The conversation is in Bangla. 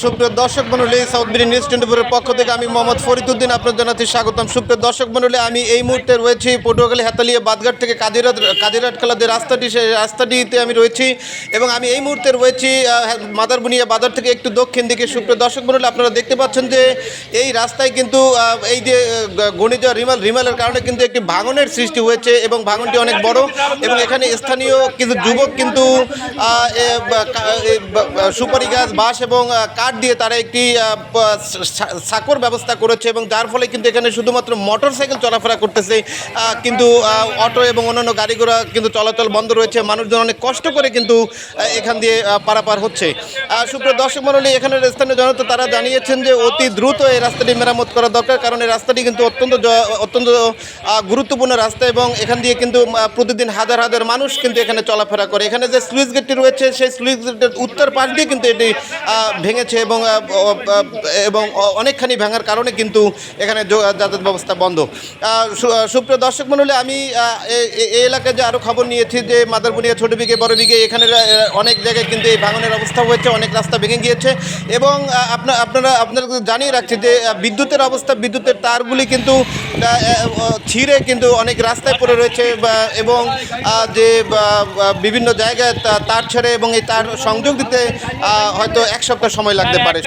সুপ্রিয় দর্শক মন্ডলী সাউথ বিডি নিউজ টোয়েন্টি ফোরের পক্ষ থেকে আমি মোহাম্মদ ফরিদুদ্দিন আপনার জানাচ্ছি স্বাগতম। সুপ্রিয় দর্শক মন্ডলী আমি এই মুহূর্তে রয়েছি পটুয়াখালী হাতালিয়া বাদঘাট থেকে কাজিরাট কাজিরাট খেলা যে রাস্তাটি সেই রাস্তাটিতে আমি রয়েছি এবং আমি এই মুহূর্তে রয়েছি আহ, মাদারবুনিয়া বাজার থেকে একটু দক্ষিণ দিকে। সুপ্রিয় দর্শক মন্ডলী আপনারা দেখতে পাচ্ছেন যে এই রাস্তায় কিন্তু এই যে গণিত রিমাল রিমালের কারণে কিন্তু একটি ভাঙনের সৃষ্টি হয়েছে এবং ভাঙনটি অনেক বড় এবং এখানে স্থানীয় কিছু যুবক কিন্তু সুপারি গাছ বাঁশ এবং কাঠ দিয়ে তারা একটি সাঁকোর ব্যবস্থা করেছে এবং যার ফলে কিন্তু এখানে শুধুমাত্র মোটর সাইকেল চলাফেরা করতেছে কিন্তু অটো এবং অন্যান্য গাড়ি ঘোড়া কিন্তু চলাচল বন্ধ রয়েছে। মানুষজন অনেক কষ্ট করে কিন্তু এখান দিয়ে পারাপার হচ্ছে। সুপ্রিয় দর্শক মন্ডলী এখানের স্থানীয় জনতা তারা জানিয়েছেন যে অতি দ্রুত এই রাস্তাটি মেরামত করা দরকার কারণ এই রাস্তাটি কিন্তু অত্যন্ত অত্যন্ত গুরুত্বপূর্ণ রাস্তা এবং এখান দিয়ে কিন্তু প্রতিদিন হাজার হাজার মানুষ কিন্তু এখানে চলাফেরা করে। এখানে যে স্লুইস গেটটি রয়েছে সেই স্লুইস গেটের উত্তর পাশ দিয়ে কিন্তু এটি আহ, ভেঙেছে এবং এবং অনেকখানি ভাঙার কারণে কিন্তু এখানে যাতায়াত ব্যবস্থা বন্ধ। সুপ্রিয় দর্শক মন্ডলী, আমি এই এলাকায় যে আরও খবর নিয়েছি যে মাদারবুনিয়া ছোট বিঘে বড় বিঘে এখানে অনেক জায়গায় কিন্তু এই ভাঙনের অবস্থা হয়েছে, অনেক রাস্তা ভেঙে গিয়েছে এবং আপনার আপনারা আপনারা জানিয়ে রাখছি যে বিদ্যুতের অবস্থা, বিদ্যুতের তারগুলি কিন্তু ছিঁড়ে কিন্তু অনেক রাস্তায় পড়ে রয়েছে এবং যে বিভিন্ন জায়গায় তার ছেড়ে এবং এই তার সংযোগ দিতে হয়তো এক সপ্তাহ সময় লাগতে পারে।